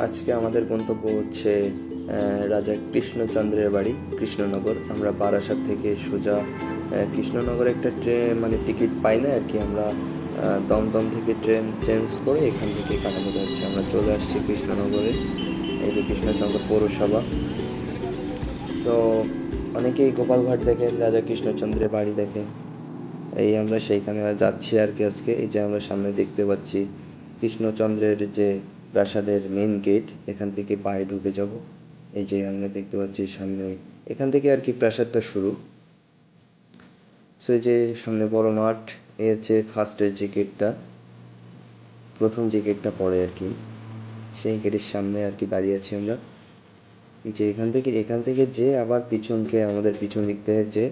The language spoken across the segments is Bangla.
আজকে আমাদের গন্তব্য হচ্ছে রাজা কৃষ্ণচন্দ্রের বাড়ি, কৃষ্ণনগর। আমরা বারাসাত থেকে সোজা কৃষ্ণনগরে একটা ট্রেন মানে টিকিট পাই না আর কি। আমরা দমদম থেকে ট্রেন চেঞ্জ করে এখান থেকে কাটানো যাচ্ছে আমরা চলে আসছি কৃষ্ণনগরে, এই যে কৃষ্ণনগর পৌরসভা। সো অনেকেই গোপালঘাট দেখেন রাজা কৃষ্ণচন্দ্রের বাড়ি দেখেন এই আমরা সেইখানে যাচ্ছি আর কি আজকে। এই যে আমরা সামনে দেখতে পাচ্ছি কৃষ্ণচন্দ্রের যে প্রাসাদের মেন গেট এখান থেকে পায়ে ঢুকে যাব। এই যে আমরা দেখতে পাচ্ছি সামনে, এখান থেকে আর কি প্রাসাদটা শুরু। সো এই যে সামনে বড় মাঠ, এই হচ্ছে ফার্স্টের যে গেটটা প্রথম যে গেটটা পড়ে আর কি। সেই গেটের সামনে আর কি দাঁড়িয়ে আছি আমরা। যে এখান থেকে এখান থেকে যে আবার পিছনকে আমাদের পিছন দিক থেকে যে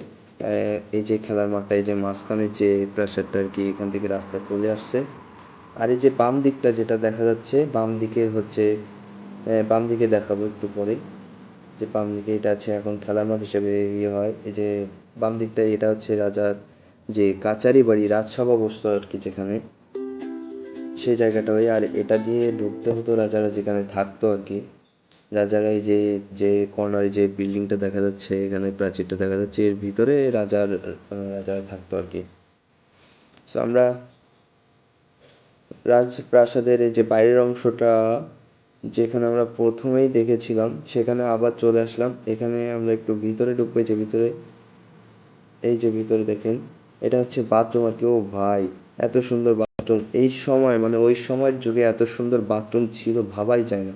এই যে খেলার মাঠটা, এই যে মাঝখানে যে প্রাসাদটা আর কি এখান থেকে রাস্তা চলে আসছে। আর এই যে বাম দিকটা যেটা দেখা যাচ্ছে, বাম দিকে হচ্ছে বাম দিকে দেখাবো একটু পরে যে বাম দিকে এটা আছে এখন খেলার মাঠ হিসেবে ইয়ে হয়। এই যে বাম দিকটা এটা হচ্ছে রাজার যে কাচারি বাড়ি, রাজসভা বসতো আর কি যেখানে। সেই জায়গাটা ওই, আর এটা দিয়ে ঢুকতে হতো রাজারা যেখানে থাকতো আর কি। রাজারা এই যে যে কর্নারে যে বিল্ডিংটা দেখা যাচ্ছে, এখানে প্রাচীরটা দেখা যাচ্ছে, এর ভিতরে রাজার, রাজারা থাকতো আর কি। সো আমরা রাজপ্রাসাদের এই যে বাইরের অংশটা, যেখানে আমরা প্রথমেই দেখেছিলাম, সেখানে আবার চলে আসলাম। এখানে আমরা একটু ভিতরে ঢুকবো যে ভিতরে, এই যে ভিতরে দেখেন, এটা হচ্ছে বাথরুম আর কি। ও ভাই, এত সুন্দর বাথরুম এই সময় মানে ওই সময়ের যুগে এত সুন্দর বাথরুম ছিল, ভাবাই যায় না।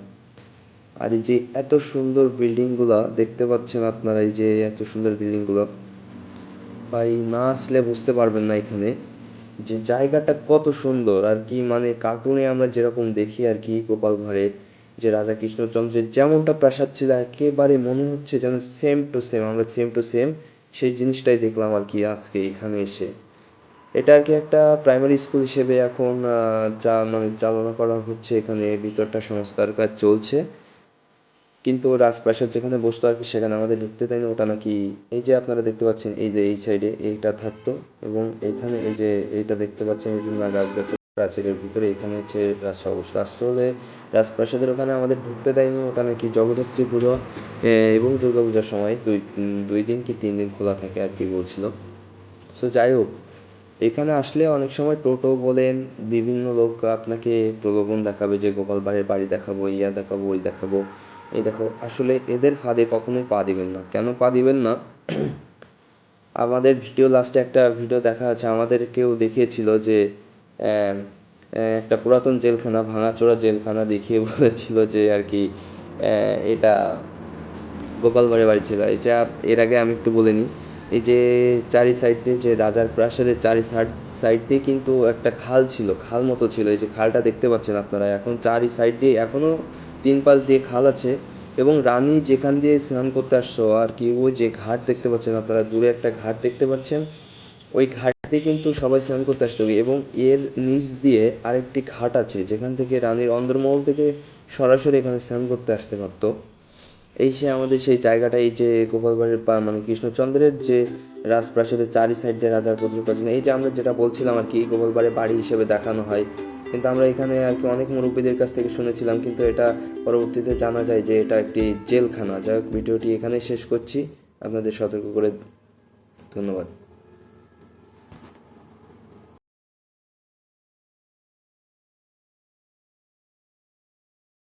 আর এই যে এত সুন্দর বিল্ডিংগুলা দেখতে পাচ্ছেন আপনারা এই যে এত সুন্দর বিল্ডিংগুলো ভাই, না আসলে বুঝতে পারবেন না এখানে। যে জায়গাটা কত সুন্দর, আর কি মানে কার্টুনে আমরা যেরকম দেখি আর কি গোপাল ভাঁড়ের, যে রাজা কৃষ্ণচন্দ্রের যেমনটা প্রাসাদ ছিল, একেবারে মনে হচ্ছে যেন সেম টু সেম আমরা সেম টু সেম সেই জিনিসটাই দেখলাম আর কি আজকে এখানে এসে। এটা আর কি একটা প্রাইমারি স্কুল হিসেবে এখন যা মানে চালনা করা হচ্ছে এখানে, ভিতরটা সংস্কার কাজ চলছে। কিন্তু রাজপ্রাসাদ যেখানে বসতো আর কি, সেখানে আমাদের ঢুকতে দেয়নি ওটা নাকি এই যে আপনারা দেখতে পাচ্ছেন, এই যে এই সাইডে এইটা থাকতো এবং এখানে এই যে এইটা দেখতে পাচ্ছেন, এই যে না গাছ গাছের প্রাচীরের ভিতরে এখানে হচ্ছে রাজসভা বসতো আসলে রাজপ্রাসাদের ওখানে আমাদের ঢুকতে দেয়নি ওটা নাকি জগদ্ধাত্রী পুজো এবং দুর্গা পূজার সময় দুই দুই দিন কি তিন দিন খোলা থাকে আর কি বলছিল। সো যাই হোক, এখানে আসলে অনেক সময় টোটো বলেন, বিভিন্ন লোক আপনাকে প্রলোভন দেখাবে যে, গোপাল ভাঁড়ের বাড়ি দেখাবো, ইয়া দেখাবো, ওই দেখাবো। এই দেখো, আসলে এদের ফাঁদে কখনোই পা দিবেন না। কেন পা দিবেন না? আমাদের ভিডিও লাস্টে একটা ভিডিও দেখা আছে, আমাদের কেউ দেখিয়েছিল যে একটা পুরাতন জেলখানা, ভাঙাচোরা জেলখানা দেখিয়ে বলেছিল যে আর কি এটা গোপাল ভাঁড়ের বাড়ি ছিল। এটা এর আগে আমি একটু বলে নিই এই যে চারি সাইড দিয়ে, যে রাজার প্রাসাদের চারি সাইড সাইড দিয়ে কিন্তু একটা খাল ছিল, খাল মতো ছিল। এই যে খালটা দেখতে পাচ্ছেন আপনারা, এখন চারি সাইড দিয়ে এখনও তিন পাশ দিয়ে খাল আছে এবং রানী যেখান দিয়ে স্নান করতে আসছো, আর কি, ওই যে ঘাট দেখতে পাচ্ছেন আপনারা, দূরে একটা ঘাট দেখতে পাচ্ছেন, ওই ঘাটে কিন্তু সবাই স্নান করতে আসতো এবং এর নিচ দিয়ে আরেকটি ঘাট আছে, যেখান থেকে রানীর অন্দরমহল থেকে সরাসরি এখানে স্নান করতে আসতে পারতো। এই সে আমাদের সেই জায়গাটা, এই যে গোপালবাড়ির পা মানে কৃষ্ণচন্দ্রের যে রাজপ্রাসাদের চারি সাইড রাজার প্রচুর এই যে আমরা যেটা বলছিলাম আর কি গোপালবাড়ির বাড়ি হিসেবে দেখানো হয় কিন্তু আমরা এখানে আর কি অনেক মুরব্বীদের কাছ থেকে শুনেছিলাম, কিন্তু এটা পরবর্তীতে জানা যায় যে এটা একটি জেলখানা। যাই হোক, ভিডিওটি এখানেই শেষ করছি। আপনাদের সতর্ক করে ধন্যবাদ।